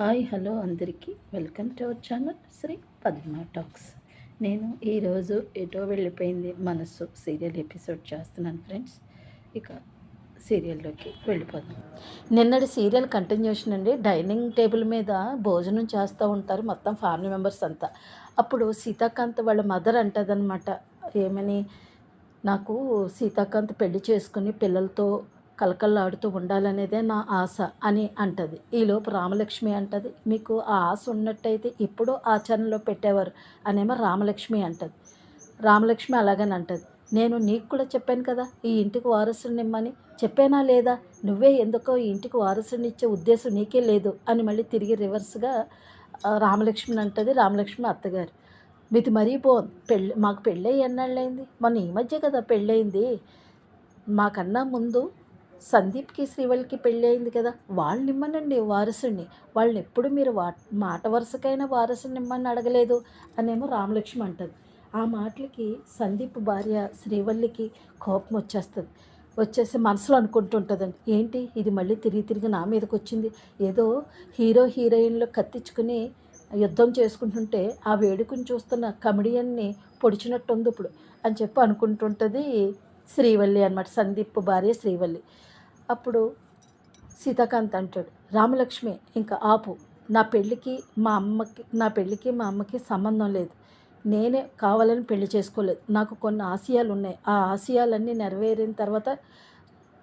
Hi hello అందరికీ. Welcome to our channel Sri Padma talks. నేను ఈరోజు ఎటో వెళ్ళిపోయింది మనస్సు సీరియల్ ఎపిసోడ్ చేస్తున్నాను ఫ్రెండ్స్. ఇక సీరియల్లోకి వెళ్ళిపోదాం. నిన్నటి సీరియల్ కంటిన్యూషన్ అండి. డైనింగ్ టేబుల్ మీద భోజనం చేస్తూ ఉంటారు మొత్తం ఫ్యామిలీ మెంబర్స్ అంతా. అప్పుడు సీతాకాంత్ వాళ్ళ మదర్ అంటదనమాట ఏమని? నాకు సీతాకాంత్ పెళ్ళి చేసుకుని పిల్లలతో కలకల్లాడుతూ ఉండాలనేదే నా ఆశ అని అంటది. ఈలోపు రామలక్ష్మి అంటది. మీకు ఆ ఆశ ఉన్నట్టయితే ఇప్పుడు ఆచరణలో పెట్టేవారు అనేమో రామలక్ష్మి అంటది. రామలక్ష్మి అలాగని అంటది. నేను నీకు కూడా చెప్పాను కదా ఈ ఇంటికి వారసుని ఇమ్మని. చెప్పానా లేదా? నువ్వే ఎందుకో ఈ ఇంటికి వారసుని ఇచ్చే ఉద్దేశం నీకే లేదు అని మళ్ళీ తిరిగి రివర్స్గా రామలక్ష్మిని అంటది రామలక్ష్మి అత్తగారు. మీది మరీ బాగుంది. పెళ్ళి మాకు పెళ్ళి ఎన్నాళ్ళైంది మొన్న ఈ మధ్య కదా పెళ్ళయింది. మాకన్నా ముందు సందీప్కి శ్రీవల్లికి పెళ్ళి అయింది కదా వాళ్ళని ఇమ్మనండి వారసుని వాళ్ళని ఎప్పుడు మీరు వా మాట వరుసకైనా వారసుని ఇమ్మని అడగలేదు అనేమో రామలక్ష్మి అంటది. ఆ మాటలకి సందీప్ భార్య శ్రీవల్లికి కోపం వచ్చేస్తుంది. వచ్చేసి మనసులో అనుకుంటుంటుందండి. ఏంటి? ఇది మళ్ళీ తిరిగి తిరిగి నా మీదకి వచ్చింది ఏదో హీరో హీరోయిన్లు కత్తించుకుని యుద్ధం చేసుకుంటుంటే ఆ వేడుకని చూస్తున్న కమెడియన్ని పొడిచినట్టు ఉంది ఇప్పుడు అని చెప్పి అనుకుంటుంటుంది శ్రీవల్లి అనమాట సందీప్ భార్య శ్రీవల్లి. అప్పుడు సీతాకాంత్ అంటాడు రామలక్ష్మి ఇంకా ఆపు. నా పెళ్ళికి మా అమ్మకి నా పెళ్ళికి మా అమ్మకి సంబంధం లేదు. నేనే కావాలని పెళ్ళి చేసుకోలేదు. నాకు కొన్ని ఆశయాలు ఉన్నాయి. ఆ ఆశయాలన్నీ నెరవేరిన తర్వాత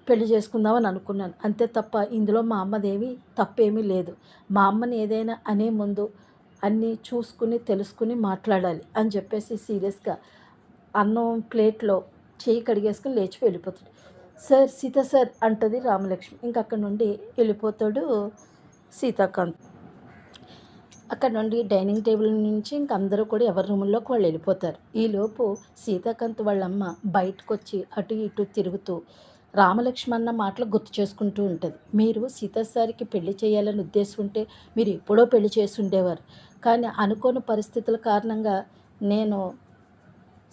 పెళ్ళి చేసుకుందామని అనుకున్నాను. అంతే తప్ప ఇందులో మా అమ్మదేమీ తప్పేమీ లేదు. మా అమ్మని ఏదైనా అనే ముందు అన్నీ చూసుకుని తెలుసుకుని మాట్లాడాలి అని చెప్పేసి సీరియస్గా అన్నం ప్లేట్లో చేయి కడిగేసుకుని లేచి వెళ్ళిపోతాడు. సార్ సీత సార్ అంటది రామలక్ష్మి. ఇంక అక్కడ నుండి వెళ్ళిపోతాడు సీతాకాంత్. అక్కడ నుండి డైనింగ్ టేబుల్ నుంచి ఇంక అందరూ కూడా ఎవరి రూముల్లోకి వాళ్ళు వెళ్ళిపోతారు. ఈలోపు సీతాకాంత్ వాళ్ళమ్మ బయటకు వచ్చి అటు ఇటు తిరుగుతూ రామలక్ష్మణ మాటలు గుర్తు చేసుకుంటూ ఉంటుంది. మీరు సీతాసారికి పెళ్ళి చేయాలని ఉద్దేశం ఉంటే మీరు ఎప్పుడో పెళ్ళి చేసి ఉండేవారు. కానీ అనుకోని పరిస్థితుల కారణంగా నేను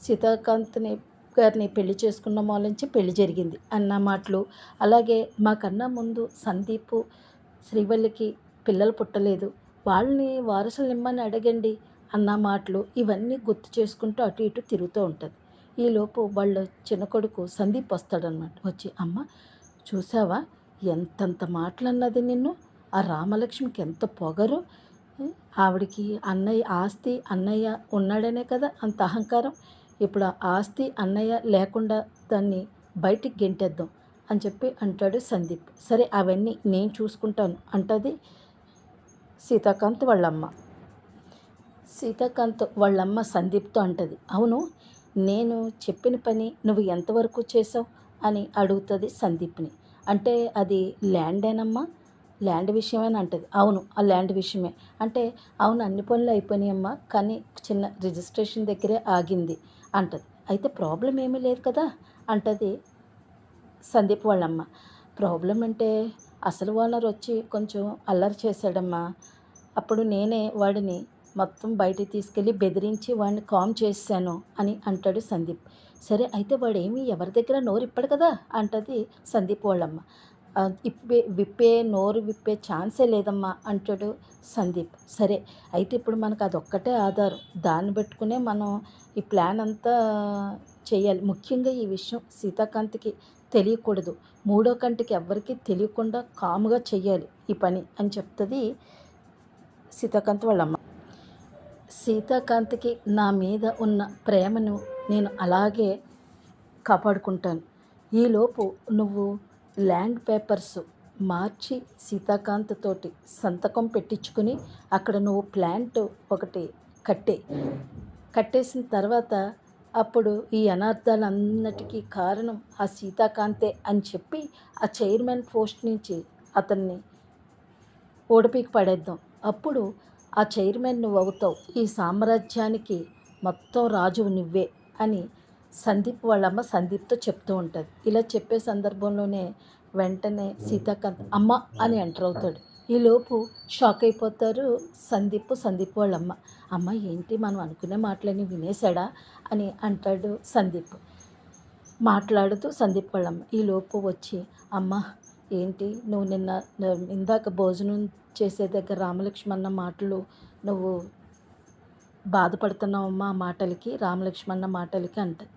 సీతాకాంత్ని గారిని పెళ్ళి చేసుకున్న నుంచి పెళ్ళి జరిగింది అన్న మాటలు. అలాగే మాకన్నా ముందు సందీప్ శ్రీవల్లికి పిల్లలు పుట్టలేదు. వాళ్ళని వారసులు ఇమ్మని అడగండి అన్న మాటలు ఇవన్నీ గుర్తు చేసుకుంటూ అటు ఇటు తిరుగుతూ ఉంటుంది. ఈలోపు వాళ్ళ చిన్న కొడుకు సందీప్ వస్తాడనమాట వచ్చి అమ్మ చూసావా? ఎంతంత మాటలు అన్నది నిన్ను? ఆ రామలక్ష్మికి ఎంత పొగరు? ఆవిడికి అన్నయ్య ఆస్తి అన్నయ్య ఉన్నాడనే కదా అంత అహంకారం. ఇప్పుడు ఆ ఆస్తి అన్నయ్య లేకుండా దాన్ని బయటికి గెంటేద్దాం అని చెప్పి అంటాడు సందీప్. సరే అవన్నీ నేను చూసుకుంటాను అంటది సీతాకాంత్ వాళ్ళమ్మ. సీతాకాంత్ వాళ్ళమ్మ సందీప్తో అంటది అవును నేను చెప్పిన పని నువ్వు ఎంతవరకు చేసావు అని అడుగుతుంది సందీప్ని. అంటే అది ల్యాండేనమ్మా? ల్యాండ్ విషయమేనా? అంటది. అవును ఆ ల్యాండ్ విషయమే. అంటే అవును అన్ని పనులు అయిపోయినాయమ్మా కానీ చిన్న రిజిస్ట్రేషన్ దగ్గరే ఆగింది. అంటది. అయితే ప్రాబ్లం ఏమీ లేదు కదా అంటది సందీప్ వాళ్ళమ్మ. ప్రాబ్లం అంటే అసలు ఓనర్ వచ్చి కొంచెం అల్లరి చేశాడమ్మా. అప్పుడు నేనే వాడిని మొత్తం బయటికి తీసుకెళ్ళి బెదిరించి వాడిని కామ్ చేశాను అని అంటాడు సందీప్. సరే అయితే వాడేమి ఎవరి దగ్గర నోరు ఇప్పడు కదా అంటది సందీప్ వాళ్ళమ్మ. ఇప్పే విప్పే నోరు విప్పే ఛాన్సే లేదమ్మా అంటాడు సందీప్. సరే అయితే ఇప్పుడు మనకు అదొక్కటే ఆధారం. దాన్ని పెట్టుకునే మనం ఈ ప్లాన్ అంతా చేయాలి. ముఖ్యంగా ఈ విషయం సీతాకాంత్కి తెలియకూడదు. మూడో కంటికి ఎవ్వరికీ తెలియకుండా కాముగా చెయ్యాలి ఈ పని అని చెప్తుంది సీతాకాంత్ వాళ్ళమ్మ. సీతాకాంత్కి నా మీద ఉన్న ప్రేమను నేను అలాగే కాపాడుకుంటాను. ఈలోపు నువ్వు ల్యాండ్ పేపర్స్ మార్చి సీతాకాంత్ తోటి సంతకం పెట్టించుకుని అక్కడ నువ్వు ప్లాంట్ ఒకటి కట్టే. కట్టేసిన తర్వాత అప్పుడు ఈ అనర్థాలన్నిటికీ కారణం ఆ సీతాకాంతే అని చెప్పి ఆ చైర్మన్ పోస్ట్ నుంచి అతన్ని ఓడిపికి పడేద్దాం. అప్పుడు ఆ చైర్మన్ నువ్వు అవుతావు. ఈ సామ్రాజ్యానికి మొత్తం రాజువు నువ్వే అని సందీప్ వాళ్ళమ్మ సందీప్తో చెప్తూ ఉంటుంది. ఇలా చెప్పే సందర్భంలోనే వెంటనే సీతాకాంత్ అమ్మ అని ఎంటర్ అవుతాడు. ఈలోపు షాక్ అయిపోతారు సందీప్ సందీప్ వాళ్ళమ్మ. అమ్మ ఏంటి మనం అనుకునే మాటలని వినేశాడా? అని అంటాడు సందీప్. మాట్లాడుతూ సందీప్ వాళ్ళమ్మ ఈలోపు వచ్చి అమ్మ ఏంటి నువ్వు నిన్న ఇందాక భోజనం చేసే దగ్గర రామలక్ష్మణ మాటలు నువ్వు బాధపడుతున్నావమ్మా ఆ మాటలకి? రామలక్ష్మణ మాటలకి అంటది.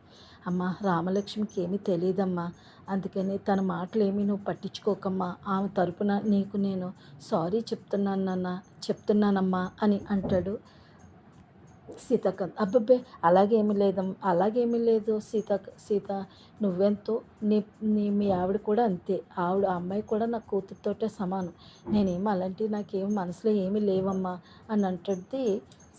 అమ్మ రామలక్ష్మికి ఏమీ తెలియదమ్మా అందుకని తన మాటలు ఏమీ నువ్వు పట్టించుకోకమ్మా. ఆమె తరపున నీకు నేను సారీ చెప్తున్నాను నాన్న చెప్తున్నానమ్మా అని అంటాడు సీతాకాంత్. అబ్బబ్బే అలాగేమీ లేదమ్మా అలాగేమీ లేదు సీత సీత. నువ్వెంతో నీ నీ మీ ఆవిడ కూడా అంతే. ఆవిడ ఆ అమ్మాయి కూడా నా కూతురుతోటే సమానం. నేనేం అలాంటివి నాకేం మనసులో ఏమీ లేవమ్మా అని అంటుంది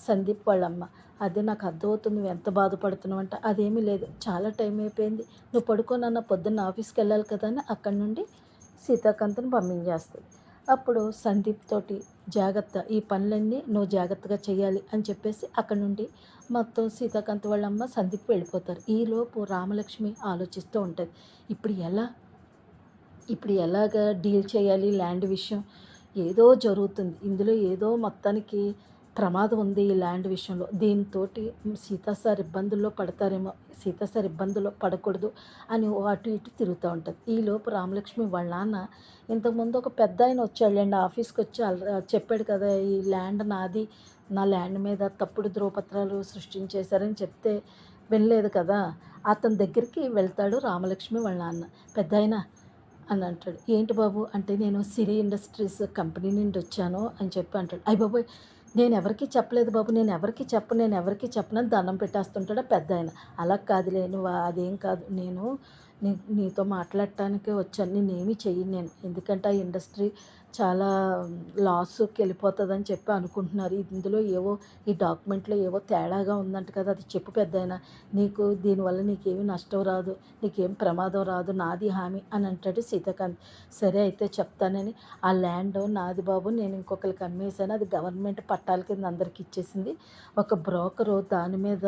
సందీప్ వాళ్ళమ్మ అదే నాకు అర్థమవుతుంది నువ్వు ఎంత బాధపడుతున్నావు అంటే. అదేమీ లేదు చాలా టైం అయిపోయింది. నువ్వు పడుకోనన్న పొద్దున్న ఆఫీస్కి వెళ్ళాలి కదా అని అక్కడి నుండి సీతాకాంత్ని పంపించేస్తుంది. అప్పుడు సందీప్ తోటి జాగ్రత్త ఈ పనులన్నీ నువ్వు జాగ్రత్తగా చేయాలి అని చెప్పేసి అక్కడ నుండి మొత్తం సీతాకాంత్ వాళ్ళమ్మ సందీప్ వెళ్ళిపోతారు. ఈలోపు రామలక్ష్మి ఆలోచిస్తూ ఉంటుంది ఇప్పుడు ఎలా? ఇప్పుడు ఎలాగ డీల్ చేయాలి ల్యాండ్ విషయం? ఏదో జరుగుతుంది. ఇందులో ఏదో మొత్తానికి ప్రమాదం ఉంది ఈ ల్యాండ్ విషయంలో. దీంతో సీతా సార్ ఇబ్బందుల్లో పడతారేమో సీతా సార్ ఇబ్బందుల్లో పడకూడదు అని ఓ అటు ఇటు తిరుగుతూ ఉంటుంది. ఈలోపు రామలక్ష్మి వాళ్ళ నాన్న ఇంతకుముందు ఒక పెద్ద ఆయన వచ్చాడండి ఆఫీస్కి వచ్చి చెప్పాడు కదా ఈ ల్యాండ్ నాది నా ల్యాండ్ మీద తప్పుడు ధ్రువపత్రాలు సృష్టించేశారని చెప్తే వినలేదు కదా అతని దగ్గరికి వెళ్తాడు రామలక్ష్మి వాళ్ళ నాన్న. పెద్ద ఆయన అని అంటాడు. ఏంటి బాబు అంటే నేను సిరి ఇండస్ట్రీస్ కంపెనీ నుండి వచ్చాను అని చెప్పి అంటాడు. అయ్య బాబోయ్ నేను ఎవరికి చెప్పలేదు బాబు నేను ఎవరికి చెప్పను నేను ఎవరికి చెప్పనని దండం పెట్టేస్తుంటాడు పెద్ద ఆయన అలా కాదులే నువ్వు అదేం కాదు నేను నీ నీతో మాట్లాడటానికే వచ్చాను. నేనేమి చెయ్యను నేను. ఎందుకంటే ఆ ఇండస్ట్రీ చాలా లాస్కి వెళ్ళిపోతుందని చెప్పి అనుకుంటున్నారు. ఇందులో ఏవో ఈ డాక్యుమెంట్లో ఏవో తేడాగా ఉందంట కదా అది చెప్పు పెద్దయినా. నీకు దీనివల్ల నీకేమి నష్టం రాదు నీకేం ప్రమాదం రాదు నాది హామీ అని అంటాడు సీతాకాంత్. సరే అయితే చెప్తానని. ఆ ల్యాండ్ నాది బాబు నేను ఇంకొకరికి అమ్మేశాను. అది గవర్నమెంట్ పట్టాల కింద అందరికి ఇచ్చేసింది. ఒక బ్రోకరు దాని మీద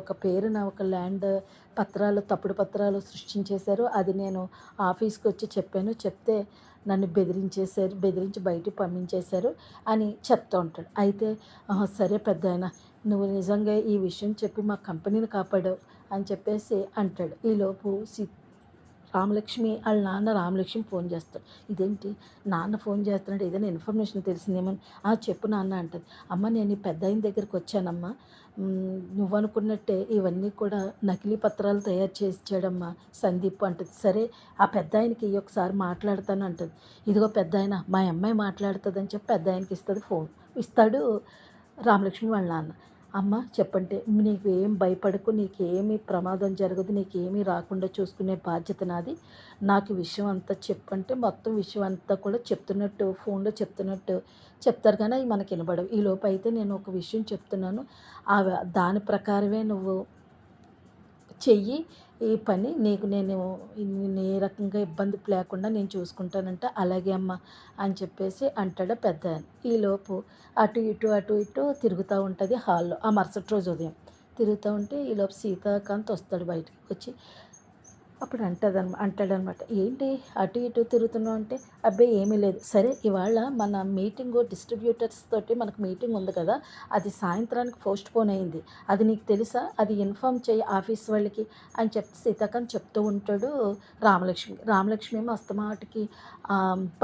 ఒక పేరున ఒక ల్యాండ్ పత్రాలు తప్పుడు పత్రాలు సృష్టించి సృష్టించేశారు అది నేను ఆఫీస్కి వచ్చి చెప్పాను. చెప్తే నన్ను బెదిరించేశారు బెదిరించి బయటికి పంపించేశారు అని చెప్తూ ఉంటాడు. అయితే సరే పెద్ద నువ్వు నిజంగా ఈ విషయం చెప్పి మా కంపెనీని కాపాడావు అని చెప్పేసి అంటాడు. ఈలోపు సి రామలక్ష్మి వాళ్ళ నాన్న రామలక్ష్మి ఫోన్ చేస్తాడు. ఇదేంటి? నాన్న ఫోన్ చేస్తున్నాడు ఏదైనా ఇన్ఫర్మేషన్ తెలిసిందేమని "ఆ, చెప్పు నాన్న అంటది. అమ్మ నేను పెద్ద అయిన దగ్గరికి వచ్చానమ్మా. నువ్వు అనుకున్నట్టే ఇవన్నీ కూడా నకిలీ పత్రాలు తయారు చేసి ఇచ్చాడమ్మా సందీప్ అంటది. సరే ఆ పెద్ద ఆయనకి ఒకసారి మాట్లాడతాను అంటది. ఇదిగో పెద్ద ఆయన మా అమ్మాయి మాట్లాడుతుందని చెప్పి పెద్ద ఆయనకి ఇస్తుంది ఫోన్. ఇస్తాడు రామలక్ష్మి వాళ్ళ నాన్న. అమ్మ చెప్పంటే నీకు ఏం భయపడకు నీకేమీ ప్రమాదం జరగదు నీకేమీ రాకుండా చూసుకునే బాధ్యత నాది. నాకు విషయం అంతా చెప్పంటే మొత్తం విషయం అంతా కూడా చెప్తున్నట్టు ఫోన్లో చెప్తున్నట్టు చెప్తారు కానీ అవి మనకి వినబడవు. ఈ అయితే నేను ఒక విషయం చెప్తున్నాను. ఆ దాని ప్రకారమే నువ్వు చెయ్యి. ఈ పని నీకు నేను ఏ రకంగా ఇబ్బంది లేకుండా నేను చూసుకుంటానంటే. అలాగే అమ్మ అని చెప్పేసి అంటాడు పెద్ద ఈలోపు అటు ఇటు అటు ఇటు తిరుగుతూ ఉంటుంది హాల్లో. ఆ మరుసటి రోజు ఉదయం తిరుగుతూ ఉంటే ఈలోపు సీతాకాంత్ వస్తాడు బయటికి వచ్చి. అప్పుడు అంటదన్న అంటాడనమాట. ఏంటి అటు ఇటు తిరుగుతున్నావు అంటే అబ్బాయి ఏమీ లేదు. సరే ఇవాళ మన మీటింగ్ డిస్ట్రిబ్యూటర్స్ తోటి మనకు మీటింగ్ ఉంది కదా అది సాయంత్రానికి పోస్ట్ పోన్ అయింది. అది నీకు తెలుసా? అది ఇన్ఫామ్ చేయి ఆఫీస్ వాళ్ళకి అని చెప్పి సీతాకాంత్ చెప్తూ ఉంటాడు రామలక్ష్మి. రామలక్ష్మి ఏమో అస్తమాటికి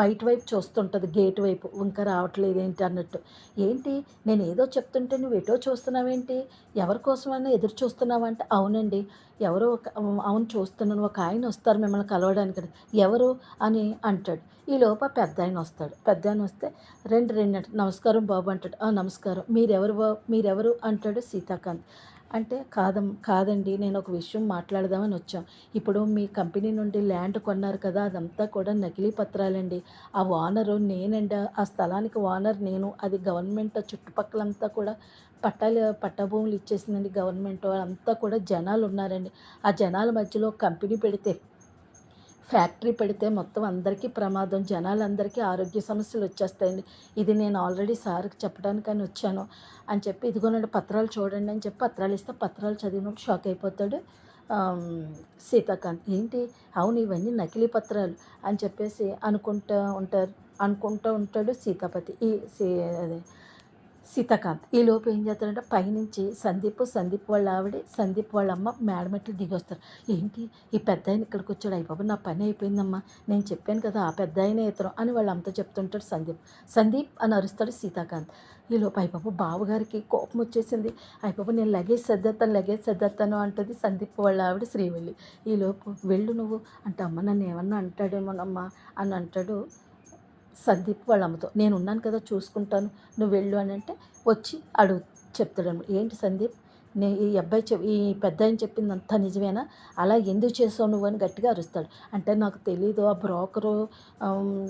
బయట వైపు చూస్తుంటుంది గేట్ వైపు. ఇంకా రావట్లేదు ఏంటి? అన్నట్టు. ఏంటి? నేను ఏదో చెప్తుంటే నువ్వు ఎటో చూస్తున్నావేంటి? ఎవరి కోసమైనా ఎదురు చూస్తున్నావంటే? అవునండి. ఎవరో ఒక అవును చూస్తున్నాను. ఒక ఆయన వస్తారు మిమ్మల్ని కలవడానికి ఎవరు? అని అంటాడు. ఈ లోప పెద్ద ఆయన వస్తాడు. పెద్ద ఆయన వస్తే రెండు రెండు నమస్కారం బాబు అంటాడు. "ఆ, నమస్కారం. మీరెవరు బాబు? మీరెవరు? అంటాడు సీతాకాంత్. అంటే కాదం కాదండి. నేను ఒక విషయం మాట్లాడదామని వచ్చాం. ఇప్పుడు మీ కంపెనీ నుండి ల్యాండ్ కొన్నారు కదా అదంతా కూడా నకిలీ పత్రాలండి. ఆ ఓనరు నేనండి. ఆ స్థలానికి ఓనర్ నేను. అది గవర్నమెంట్ చుట్టుపక్కలంతా కూడా పట్టాలు పట్టా భూములు ఇచ్చేసిందండి గవర్నమెంట్. అంతా కూడా జనాలు ఉన్నారండి ఆ జనాల మధ్యలో కంపెనీ పెడితే ఫ్యాక్టరీ పెడితే మొత్తం అందరికీ ప్రమాదం జనాలందరికీ ఆరోగ్య సమస్యలు వచ్చేస్తాయండి. ఇది నేను ఆల్రెడీ సార్కి చెప్పడానికని వచ్చాను. అని చెప్పి ఇదిగోనండి పత్రాలు చూడండి అని చెప్పి పత్రాలు ఇస్తే పత్రాలు చదివినప్పుడు షాక్ అయిపోతాడు. సీతాకాంత్ ఏంటి? అవును ఇవన్నీ నకిలీ పత్రాలు అని చెప్పేసి అనుకుంటూ ఉంటారు అనుకుంటూ ఉంటాడు సీతాపతి. ఈ సీ అదే సీతాకాంత్. ఈ లోపు ఏం చేస్తారంటే పైనుంచి సందీప్ సందీప్ వాళ్ళ ఆవిడ సందీప్ వాళ్ళ అమ్మ మేడమెట్లు దిగి వస్తారు ఏంటి? ఈ పెద్ద ఆయన ఇక్కడికి వచ్చాడు. అయిపోయి నా పని అయిపోయిందమ్మా. నేను చెప్పాను కదా ఆ పెద్ద ఆయన ఇతరం అని వాళ్ళ అమ్మతో చెప్తుంటాడు సందీప్. సందీప్ అని అరుస్తాడు సీతాకాంత్. ఈ లోపు అయిపోపు బావగారికి కోపం వచ్చేసింది. అయ్యబాబు నేను లగేజ్ సర్దేస్తాను లగేజ్ సర్దేస్తాను అంటుంది సందీప్ వాళ్ళ ఆవిడ శ్రీవల్లి. ఈ లోపు వెళ్ళు నువ్వు. అంటే అమ్మ నన్ను ఏమన్నా అంటాడేమోనమ్మా అని అంటాడు సందీప్ వాళ్ళ అమ్మతో నేను ఉన్నాను కదా చూసుకుంటాను నువ్వు వెళ్ళు అని అంటే వచ్చి అడుగు చెప్తాడు ఏంటి సందీప్? నే ఈ అబ్బాయి చెప్ ఈ పెద్ద ఆయన చెప్పింది అంతా నిజమేనా? అలా ఎందుకు చేసావు నువ్వు? అని గట్టిగా అరుస్తాడు. అంటే నాకు తెలీదు ఆ బ్రోకరు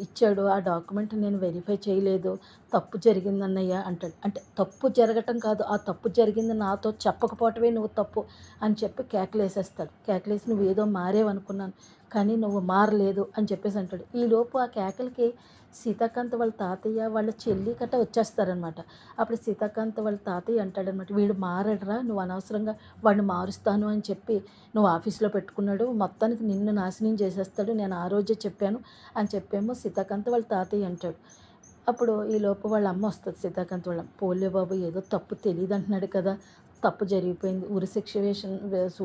ఇచ్చాడు ఆ డాక్యుమెంట్ నేను వెరిఫై చేయలేదు తప్పు జరిగిందన్నయ్యా అంటాడు అంటే తప్పు జరగటం కాదు ఆ తప్పు జరిగింది నాతో చెప్పకపోవటమే నువ్వు తప్పు అని చెప్పి కేకలేసేస్తాడు. కేకలేసి నువ్వు ఏదో మారేవనుకున్నాను కానీ నువ్వు మారలేదు అని చెప్పేసి అంటాడు. ఈలోపు ఆ కేకలకి సీతాకాంత్ వాళ్ళ తాతయ్య వాళ్ళ చెల్లి కట్ట వచ్చేస్తారనమాట అప్పుడు సీతాకాంత్ వాళ్ళ తాతయ్య అంటాడనమాట వీడు మారడరా నువ్వు అనవసరంగా వాడిని మారుస్తాను అని చెప్పి నువ్వు ఆఫీస్లో పెట్టుకున్నాడు మొత్తానికి నిన్ను నాశనం చేసేస్తాడు నేను ఆ రోజే చెప్పాను అని చెప్పేమో సీతాకాంత్ వాళ్ళ తాతయ్య అంటాడు. అప్పుడు ఈ లోపు వాళ్ళ అమ్మ వస్తుంది సీతాకాంత్ వాళ్ళ పోలే బాబు ఏదో తప్పు తెలియదు అంటున్నాడు కదా. తప్పు జరిగిపోయింది. ఉరిశిక్ష వేషన్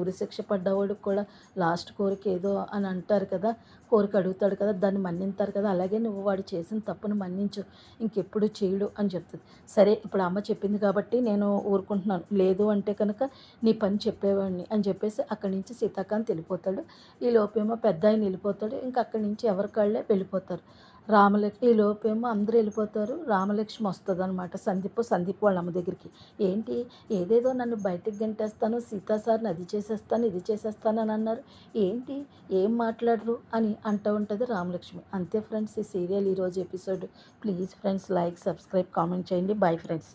ఉరిశిక్ష పడ్డవాడికి కూడా లాస్ట్ కోరిక ఏదో అని అంటారు కదా కోరిక అడుగుతాడు కదా దాన్ని మన్నింతారు కదా అలాగే నువ్వు వాడు చేసిన తప్పును మన్నించు ఇంకెప్పుడు చేయడు అని చెప్తుంది. సరే ఇప్పుడు అమ్మ చెప్పింది కాబట్టి నేను ఊరుకుంటున్నాను. లేదు అంటే కనుక నీ పని చెప్పేవాడిని అని చెప్పేసి అక్కడి నుంచి సీతాకాంత్ వెళ్ళిపోతాడు. ఈ లోపేమో పెద్ద ఆయన వెళ్ళిపోతాడు. ఇంకా అక్కడి నుంచి ఎవరికాళ్ళే వెళ్ళిపోతారు. రామలక్ష్మి ఈ లోపేమో అందరూ వెళ్ళిపోతారు. రామలక్ష్మి వస్తుంది అనమాట సందీప్ సందీప్ వాళ్ళ అమ్మ దగ్గరికి. ఏంటి? ఏదేదో నన్ను బయటకు గంటేస్తాను సీతా సార్ని అది చేసేస్తాను ఇది చేసేస్తాను అని అన్నారు. ఏంటి? ఏం మాట్లాడరు? అని అంటూ ఉంటుంది రామలక్ష్మి. అంతే ఫ్రెండ్స్ ఈ సీరియల్ ఈరోజు episode. Please friends like subscribe comment చేయండి. Bye friends.